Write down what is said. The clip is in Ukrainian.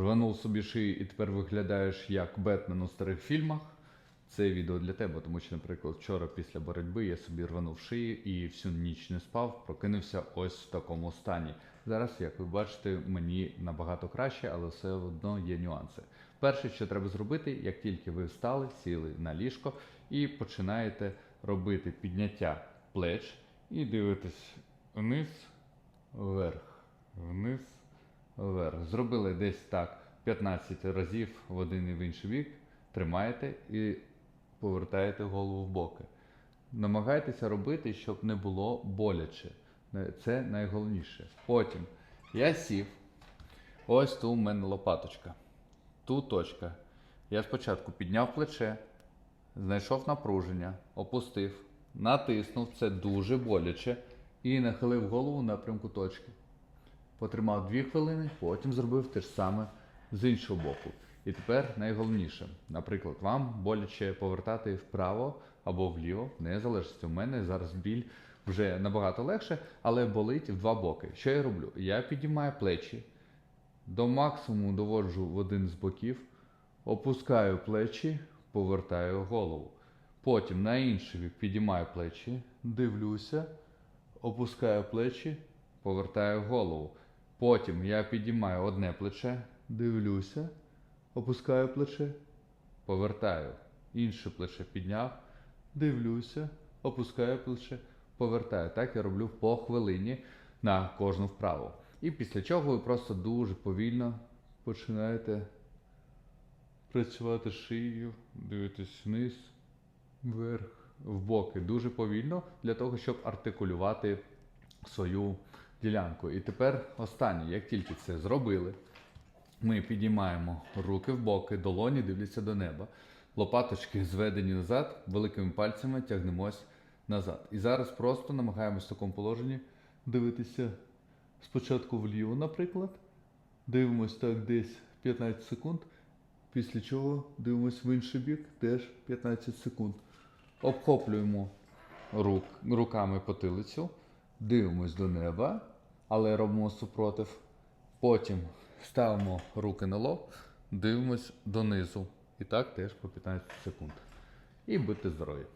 рванув собі шию і тепер виглядаєш як Бетмен у старих фільмах. Це відео для тебе, тому що, наприклад, вчора після боротьби я собі рванув шию і всю ніч не спав, прокинувся ось в такому стані. Зараз, як ви бачите, мені набагато краще, але все одно є нюанси. Перше, що треба зробити, як тільки ви встали, сіли на ліжко і починаєте робити підняття плеч і дивитесь вниз, вверх, вниз, вверх. Зробили десь так 15 разів в один і в інший бік. Тримаєте і повертаєте голову в боки. Намагайтеся робити, щоб не було боляче. Це найголовніше. Потім я сів. Ось тут у мене лопаточка. Тут точка. Я спочатку підняв плече, знайшов напруження, опустив, натиснув це дуже боляче і нахилив голову в напрямку точки. Потримав 2 хвилини, потім зробив те ж саме з іншого боку. І тепер найголовніше, наприклад, вам боляче повертати вправо або вліво, не залежить. У мене зараз біль вже набагато легше, але болить в два боки. Що я роблю? Я підіймаю плечі, до максимуму доводжу в один з боків, опускаю плечі, повертаю голову. Потім на інший бік підіймаю плечі, дивлюся, опускаю плечі, повертаю голову. Потім я підіймаю одне плече, дивлюся, опускаю плече, повертаю. Інше плече підняв, дивлюся, опускаю плече, повертаю. Так я роблю по хвилині на кожну вправу. І після чого ви просто дуже повільно починаєте працювати шиєю, дивитесь вниз, вверх, в боки. Дуже повільно для того, щоб артикулювати свою ділянку. І тепер останнє, як тільки це зробили, ми підіймаємо руки в боки, долоні дивляться до неба. Лопаточки зведені назад, великими пальцями тягнемось назад. І зараз просто намагаємось в такому положенні дивитися спочатку вліво, наприклад. Дивимось так десь 15 секунд. Після чого дивимось в інший бік, теж 15 секунд. Обхоплюємо рук, руками потилицю, дивимось до неба, але робимо супротив. Потім ставимо руки на лоб, дивимось донизу. І так теж по 15 секунд. І будьте здорові!